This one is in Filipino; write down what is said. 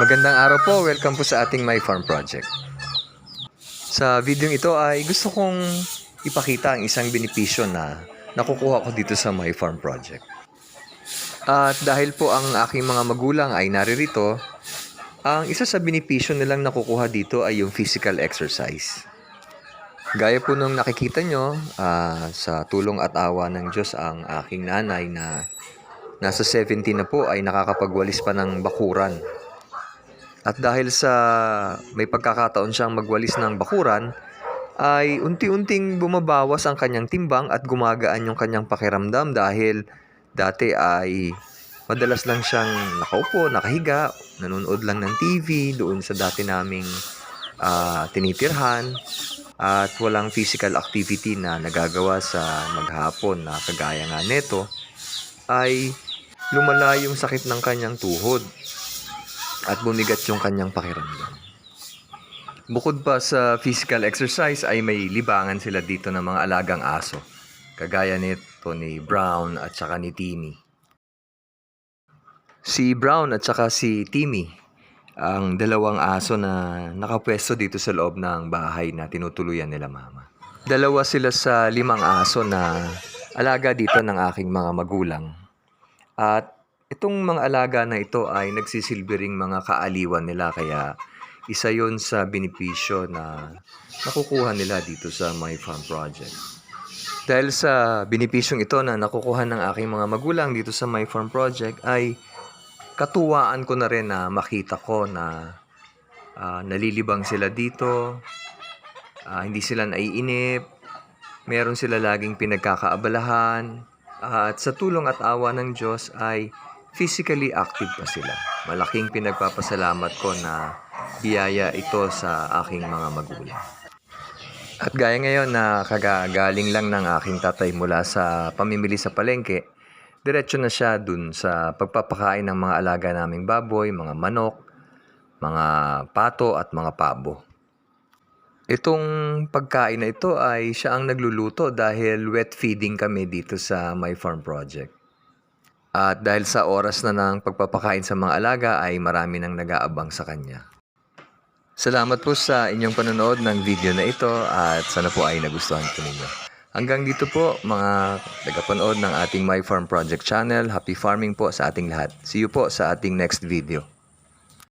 Magandang araw po. Welcome po sa ating My Farm Project. Sa video ito ay gusto kong ipakita ang isang benepisyo na nakukuha ko dito sa My Farm Project. At dahil po ang aking mga magulang ay naririto, ang isa sa benepisyo nilang nakukuha dito ay yung physical exercise. Gaya po nung nakikita nyo, ah, sa tulong at awa ng Diyos ang aking nanay na nasa 70 na po ay nakakapagwalis pa ng bakuran. At dahil sa may pagkakataon siyang magwalis ng bakuran, ay unti-unting bumabawas ang kanyang timbang at gumagaan yung kanyang pakiramdam dahil dati ay madalas lang siyang nakaupo, nakahiga, nanonood lang ng TV doon sa dati naming ah, tinitirhan at walang physical activity na nagagawa sa maghapon na kagaya nga neto ay lumala yung sakit ng kanyang tuhod at bumigat yung kanyang pakiramdam. Bukod pa sa physical exercise ay may libangan sila dito ng mga alagang aso. Kagaya nito ni Brown at saka ni Timmy. Si Brown at saka si Timmy, ang dalawang aso na nakapwesto dito sa loob ng bahay na tinutuluyan nila mama. Dalawa sila sa limang aso na alaga dito ng aking mga magulang. At itong mga alaga na ito ay nagsisilbi ring mga kaaliwan nila kaya isa yon sa benepisyo na nakukuha nila dito sa My Farm Project. Dahil sa benepisyong ito na nakukuha ng aking mga magulang dito sa My Farm Project ay katuwaan ko na rin na makita ko na ah, nalilibang sila dito, ah, hindi sila naiinip, meron sila laging pinagkakaabalahan, at sa tulong at awa ng Diyos ay physically active pa sila. Malaking pinagpapasalamat ko na biyaya ito sa aking mga magulang. At gaya ngayon na kagagaling lang ng aking tatay mula sa pamimili sa palengke, diretso na siya dun sa pagpapakain ng mga alaga naming baboy, mga manok, mga pato at mga pabo. Itong pagkain na ito ay siya ang nagluluto dahil wet feeding kami dito sa My Farm Project. At dahil sa oras na ng pagpapakain sa mga alaga ay marami nang nag-aabang sa kanya. Salamat po sa inyong panonood ng video na ito at sana po ay nagustuhan po ninyo. Hanggang dito po mga tagapanood ng ating My Farm Project channel. Happy farming po sa ating lahat. See you po sa ating next video.